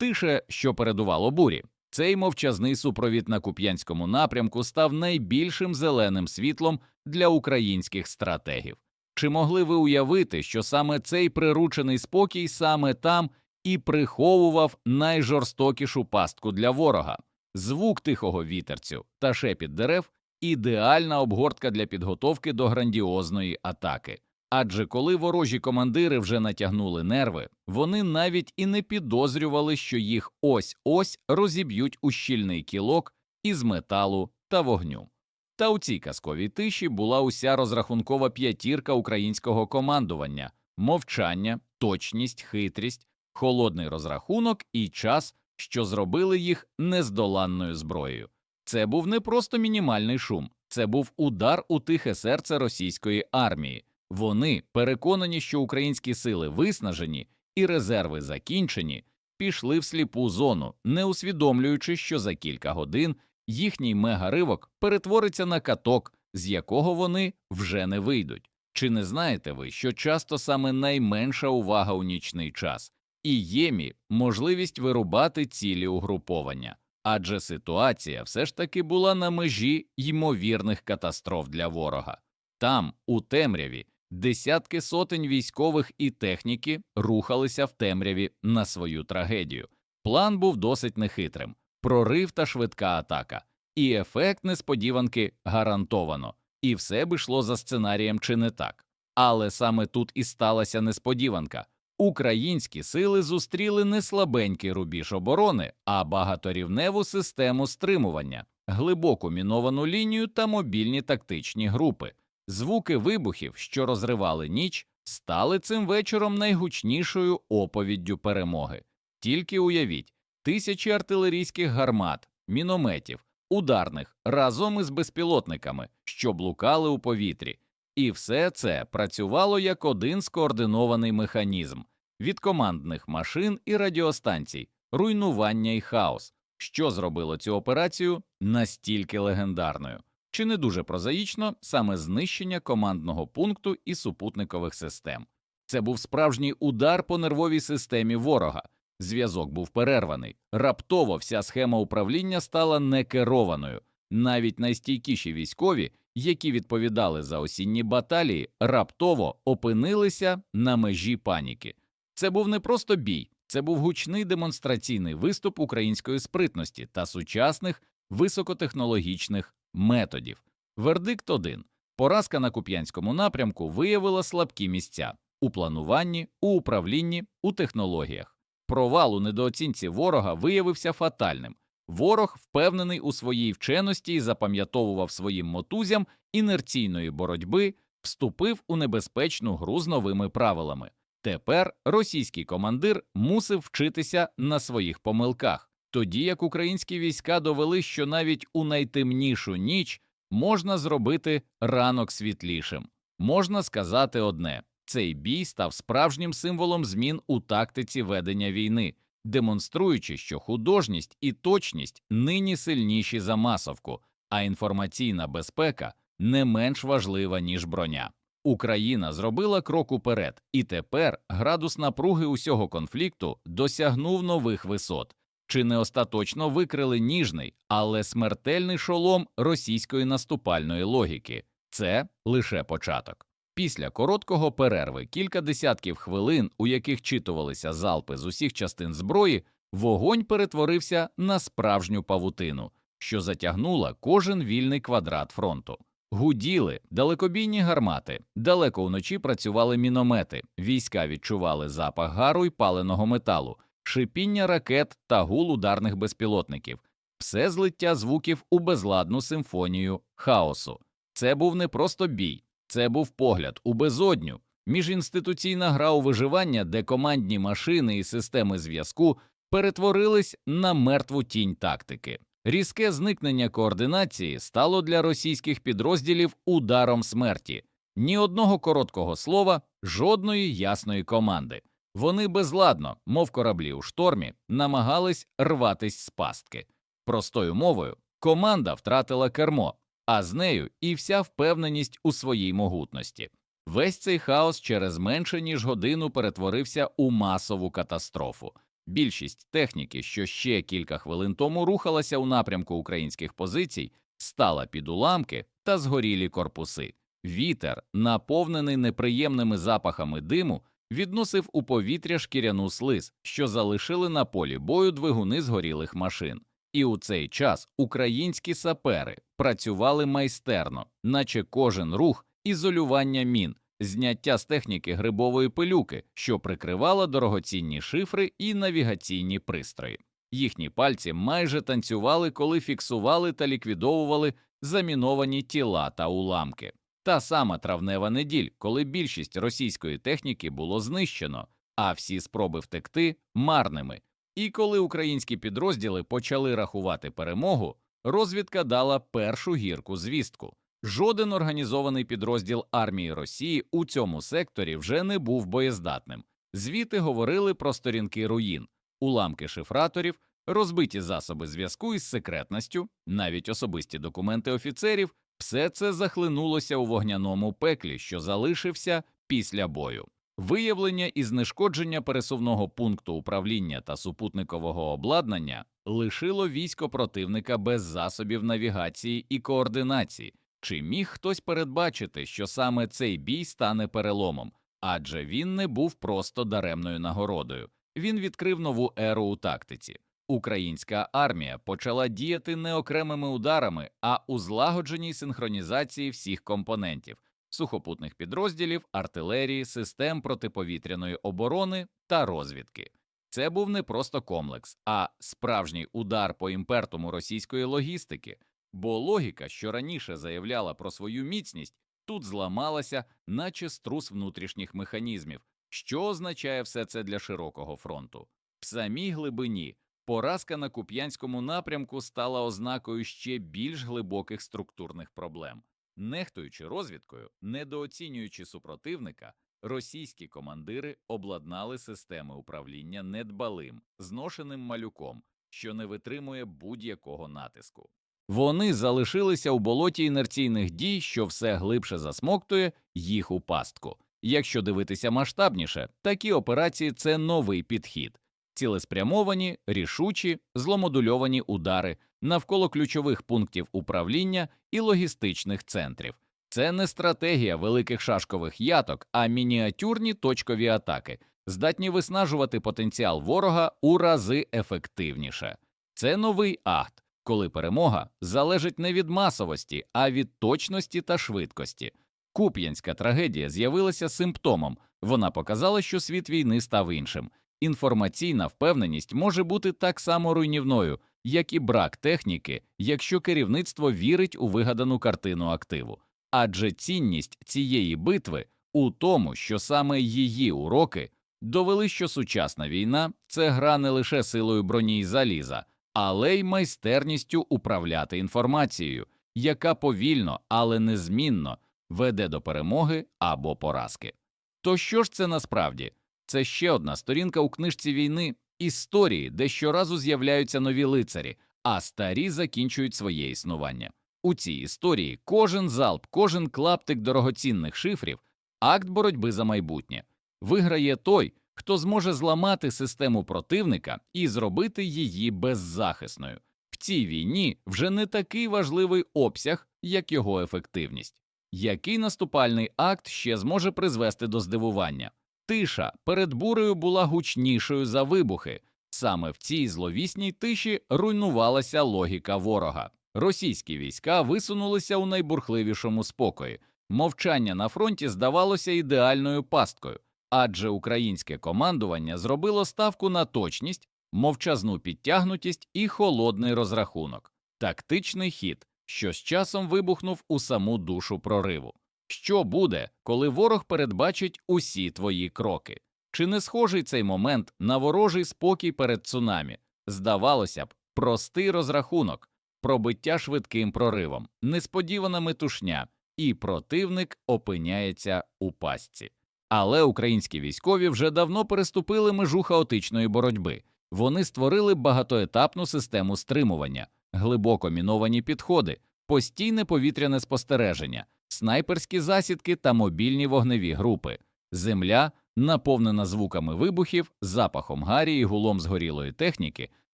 Тише, що передувало бурі. Цей мовчазний супровід на Куп'янському напрямку став найбільшим зеленим світлом для українських стратегів. Чи могли ви уявити, що саме цей приручений спокій саме там і приховував найжорстокішу пастку для ворога? Звук тихого вітерцю та шепіт дерев ідеальна обгортка для підготовки до грандіозної атаки. Адже коли ворожі командири вже натягнули нерви, вони навіть і не підозрювали, що їх ось ось розіб'ють у щільний кілок із металу та вогню. Та у цій казковій тиші була уся розрахункова п'ятірка українського командування мовчання, точність, хитрість, холодний розрахунок і час, що зробили їх нездоланною зброєю. Це був не просто мінімальний шум, це був удар у тихе серце російської армії. Вони, переконані, що українські сили виснажені і резерви закінчені, пішли в сліпу зону, не усвідомлюючи, що за кілька годин їхній мегаривок перетвориться на каток, з якого вони вже не вийдуть. Чи не знаєте ви, що часто саме найменша увага у нічний час і ємі можливість вирубати цілі угруповання? Адже ситуація все ж таки була на межі ймовірних катастроф для ворога. Там, у темряві, десятки сотень військових і техніки рухалися в темряві на свою трагедію. План був досить нехитрим прорив та швидка атака, і ефект несподіванки гарантовано, і все б йшло за сценарієм чи не так. Але саме тут і сталася несподіванка. Українські сили зустріли не слабенький рубіж оборони, а багаторівневу систему стримування, глибоку міновану лінію та мобільні тактичні групи. Звуки вибухів, що розривали ніч, стали цим вечором найгучнішою оповіддю перемоги. Тільки уявіть, тисячі артилерійських гармат, мінометів, ударних разом із безпілотниками, що блукали у повітрі, і все це працювало як один скоординований механізм від командних машин і радіостанцій, руйнування і хаос, що зробило цю операцію настільки легендарною. Чи не дуже прозаїчно саме знищення командного пункту і супутникових систем? Це був справжній удар по нервовій системі ворога. Зв'язок був перерваний. Раптово вся схема управління стала некерованою. Навіть найстійкіші військові, які відповідали за осінні баталії, раптово опинилися на межі паніки. Це був не просто бій, це був гучний демонстраційний виступ української спритності та сучасних високотехнологічних методів. Вердикт 1. Поразка на Куп'янському напрямку виявила слабкі місця у плануванні, у управлінні, у технологіях. Провал у недооцінці ворога виявився фатальним. Ворог, впевнений у своїй вченості і запам'ятовував своїм мотузям інерційної боротьби, вступив у небезпечну гру з новими правилами. Тепер російський командир мусив вчитися на своїх помилках, тоді як українські війська довели, що навіть у найтемнішу ніч можна зробити ранок світлішим. Можна сказати одне цей бій став справжнім символом змін у тактиці ведення війни, демонструючи, що художність і точність нині сильніші за масовку, а інформаційна безпека не менш важлива ніж броня. Україна зробила крок уперед, і тепер градус напруги усього конфлікту досягнув нових висот. Чи не остаточно викрили ніжний, але смертельний шолом російської наступальної логіки? Це лише початок. Після короткого перерви, кілька десятків хвилин, у яких читувалися залпи з усіх частин зброї, вогонь перетворився на справжню павутину, що затягнула кожен вільний квадрат фронту. Гуділи далекобійні гармати, далеко вночі працювали міномети, війська відчували запах гару й паленого металу, шипіння ракет та гул ударних безпілотників, все злиття звуків у безладну симфонію хаосу. Це був не просто бій, це був погляд у безодню, міжінституційна гра у виживання, де командні машини і системи зв'язку перетворились на мертву тінь тактики. Різке зникнення координації стало для російських підрозділів ударом смерті, ні одного короткого слова, жодної ясної команди. Вони безладно, мов кораблі у штормі, намагались рватись з пастки. Простою мовою, команда втратила кермо, а з нею і вся впевненість у своїй могутності. Весь цей хаос через менше ніж годину перетворився у масову катастрофу. Більшість техніки, що ще кілька хвилин тому рухалася у напрямку українських позицій, стала під уламки та згорілі корпуси. Вітер, наповнений неприємними запахами диму, відносив у повітря шкіряну слиз, що залишили на полі бою двигуни згорілих машин. І у цей час українські сапери працювали майстерно, наче кожен рух ізолювання мін, зняття з техніки грибової пилюки, що прикривала дорогоцінні шифри і навігаційні пристрої. Їхні пальці майже танцювали, коли фіксували та ліквідовували заміновані тіла та уламки. Та сама травнева неділь, коли більшість російської техніки було знищено, а всі спроби втекти марними. І коли українські підрозділи почали рахувати перемогу, розвідка дала першу гірку звістку. Жоден організований підрозділ армії Росії у цьому секторі вже не був боєздатним. Звіти говорили про сторінки руїн, уламки шифраторів, розбиті засоби зв'язку із секретністю, навіть особисті документи офіцерів. Все це захлинулося у вогняному пеклі, що залишився після бою. Виявлення і знешкодження пересувного пункту управління та супутникового обладнання лишило військо противника без засобів навігації і координації. Чи міг хтось передбачити, що саме цей бій стане переломом? Адже він не був просто даремною нагородою. Він відкрив нову еру у тактиці. Українська армія почала діяти не окремими ударами, а у злагодженій синхронізації всіх компонентів сухопутних підрозділів, артилерії, систем протиповітряної оборони та розвідки. Це був не просто комплекс, а справжній удар по імпертуму російської логістики, бо логіка, що раніше заявляла про свою міцність, тут зламалася, наче струс внутрішніх механізмів, що означає все це для широкого фронту. В самій глибині поразка на Куп'янському напрямку стала ознакою ще більш глибоких структурних проблем. Нехтуючи розвідкою, недооцінюючи супротивника, російські командири обладнали системи управління недбалим, зношеним малюком, що не витримує будь-якого натиску. Вони залишилися у болоті інерційних дій, що все глибше засмоктує їх у пастку. Якщо дивитися масштабніше, такі операції це новий підхід, цілеспрямовані, рішучі, зломодульовані удари навколо ключових пунктів управління і логістичних центрів. Це не стратегія великих шашкових яток, а мініатюрні точкові атаки, здатні виснажувати потенціал ворога у рази ефективніше. Це новий акт, коли перемога залежить не від масовості, а від точності та швидкості. Куп'янська трагедія з'явилася симптомом. Вона показала, що світ війни став іншим. Інформаційна впевненість може бути так само руйнівною, як і брак техніки, якщо керівництво вірить у вигадану картину активу. Адже цінність цієї битви у тому, що саме її уроки довели, що сучасна війна це гра не лише силою броні й заліза, але й майстерністю управляти інформацією, яка повільно, але незмінно веде до перемоги або поразки. То що ж це насправді? Це ще одна сторінка у книжці війни історії, де щоразу з'являються нові лицарі, а старі закінчують своє існування. У цій історії кожен залп, кожен клаптик дорогоцінних шифрів акт боротьби за майбутнє. Виграє той, хто зможе зламати систему противника і зробити її беззахисною. В цій війні вже не такий важливий обсяг, як його ефективність. Який наступальний акт ще зможе призвести до здивування? Тиша перед бурею була гучнішою за вибухи. Саме в цій зловісній тиші руйнувалася логіка ворога. Російські війська висунулися у найбурхливішому спокої. Мовчання на фронті здавалося ідеальною пасткою, адже українське командування зробило ставку на точність, мовчазну підтягнутість і холодний розрахунок, тактичний хід, що з часом вибухнув у саму душу прориву. Що буде, коли ворог передбачить усі твої кроки? Чи не схожий цей момент на ворожий спокій перед цунамі? Здавалося б, простий розрахунок, пробиття швидким проривом, несподівана метушня, і противник опиняється у пастці. Але українські військові вже давно переступили межу хаотичної боротьби. Вони створили багатоетапну систему стримування, глибоко міновані підходи, постійне повітряне спостереження, снайперські засідки та мобільні вогневі групи. Земля наповнена звуками вибухів, запахом гарі і гулом згорілої техніки,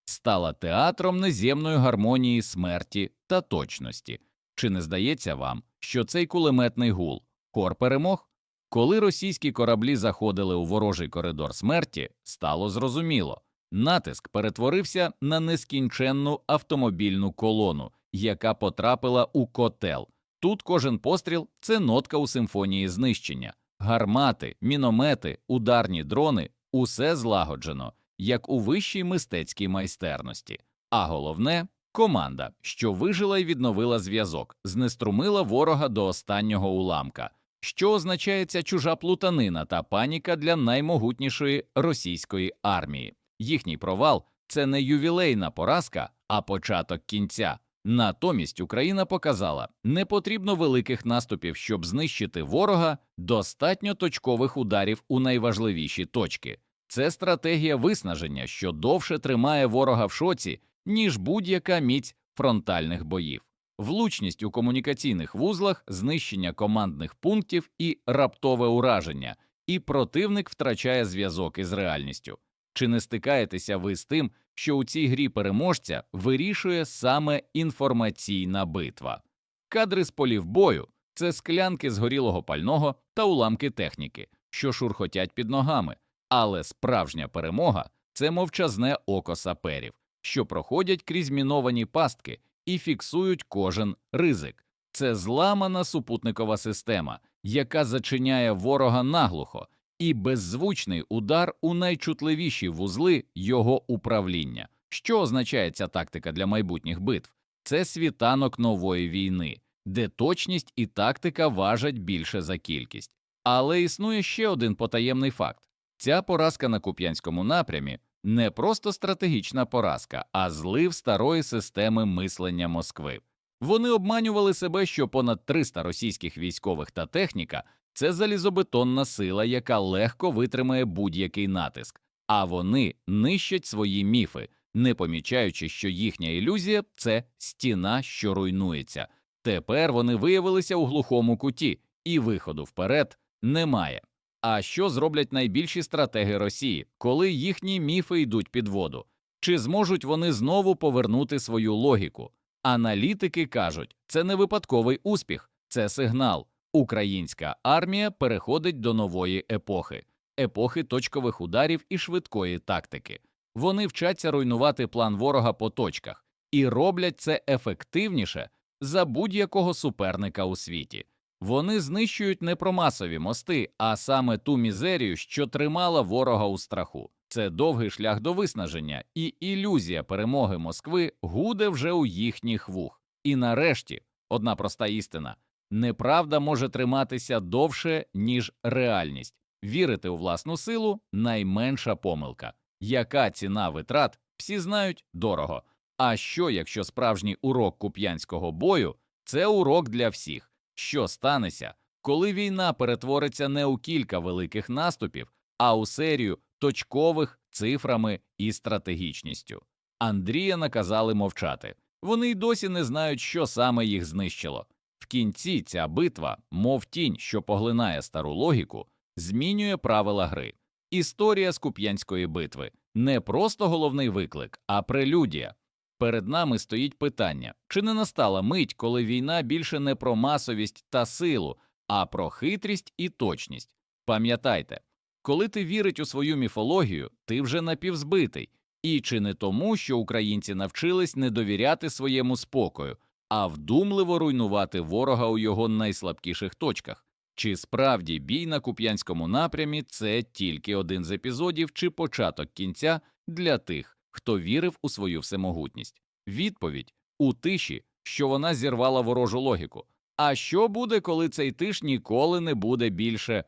стала театром неземної гармонії смерті та точності. Чи не здається вам, що цей кулеметний гул хор перемог? Коли російські кораблі заходили у ворожий коридор смерті, стало зрозуміло натиск перетворився на нескінченну автомобільну колону, яка потрапила у котел. Тут кожен постріл це нотка у симфонії знищення, гармати, міномети, ударні дрони усе злагоджено, як у вищій мистецькій майстерності. А головне команда, що вижила і відновила зв'язок, знеструмила ворога до останнього уламка. Що означає ця чужа плутанина та паніка для наймогутнішої російської армії? Їхній провал це не ювілейна поразка, а початок кінця. Натомість Україна показала, не потрібно великих наступів, щоб знищити ворога, достатньо точкових ударів у найважливіші точки. Це стратегія виснаження, що довше тримає ворога в шоці, ніж будь-яка міць фронтальних боїв. Влучність у комунікаційних вузлах, знищення командних пунктів і раптове ураження, і противник втрачає зв'язок із реальністю. Чи не стикаєтеся ви з тим, що у цій грі переможця вирішує саме інформаційна битва? Кадри з полів бою це склянки згорілого пального та уламки техніки, що шурхотять під ногами, але справжня перемога це мовчазне око саперів, що проходять крізь міновані пастки і фіксують кожен ризик. Це зламана супутникова система, яка зачиняє ворога наглухо, і беззвучний удар у найчутливіші вузли його управління. Що означає ця тактика для майбутніх битв? Це світанок нової війни, де точність і тактика важать більше за кількість. Але існує ще один потаємний факт: ця поразка на Куп'янському напрямі не просто стратегічна поразка, а злив старої системи мислення Москви. Вони обманювали себе, що понад 300 російських військових та техніка це залізобетонна сила, яка легко витримає будь-який натиск, а вони нищать свої міфи, не помічаючи, що їхня ілюзія це стіна, що руйнується. Тепер вони виявилися у глухому куті, і виходу вперед немає. А що зроблять найбільші стратеги Росії, коли їхні міфи йдуть під воду? Чи зможуть вони знову повернути свою логіку? Аналітики кажуть, це не випадковий успіх, це сигнал. Українська армія переходить до нової епохи, епохи точкових ударів і швидкої тактики. Вони вчаться руйнувати план ворога по точках і роблять це ефективніше за будь-якого суперника у світі. Вони знищують не промасові мости, а саме ту мізерію, що тримала ворога у страху. Це довгий шлях до виснаження, і ілюзія перемоги Москви гуде вже у їхніх вух. І нарешті одна проста істина неправда може триматися довше, ніж реальність. Вірити у власну силу найменша помилка. Яка ціна витрат, всі знають дорого. А що, якщо справжній урок куп'янського бою це урок для всіх? Що станеться, коли війна перетвориться не у кілька великих наступів, а у серію точкових цифрами і стратегічністю? Андрія наказали мовчати. Вони й досі не знають, що саме їх знищило. В кінці ця битва, мов тінь, що поглинає стару логіку, змінює правила гри. Історія з Куп'янської битви не просто головний виклик, а прелюдія. Перед нами стоїть питання, чи не настала мить, коли війна більше не про масовість та силу, а про хитрість і точність. Пам'ятайте, коли ти вірить у свою міфологію, ти вже напівзбитий, і чи не тому, що українці навчились не довіряти своєму спокою, а вдумливо руйнувати ворога у його найслабкіших точках. Чи справді бій на куп'янському напрямі це тільки один з епізодів чи початок кінця для тих, хто вірив у свою всемогутність? Відповідь у тиші, що вона зірвала ворожу логіку. А що буде, коли цей тиш ніколи не буде більше